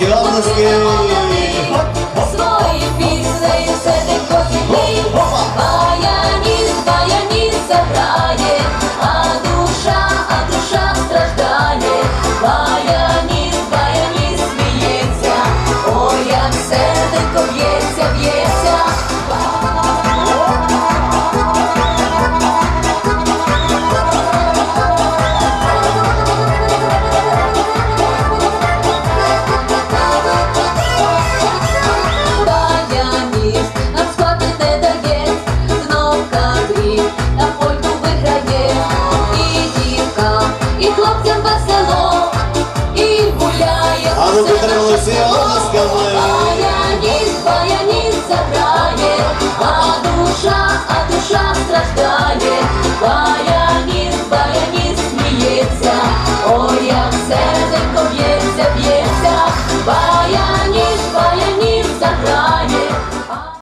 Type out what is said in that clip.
Graças a Deus. село і гуляє. А ну підтримали всі. Баяніс, баяніс заграє, а душа, а душа страждає. Баяніс, баяніс сміється, ой, як серденько б'є.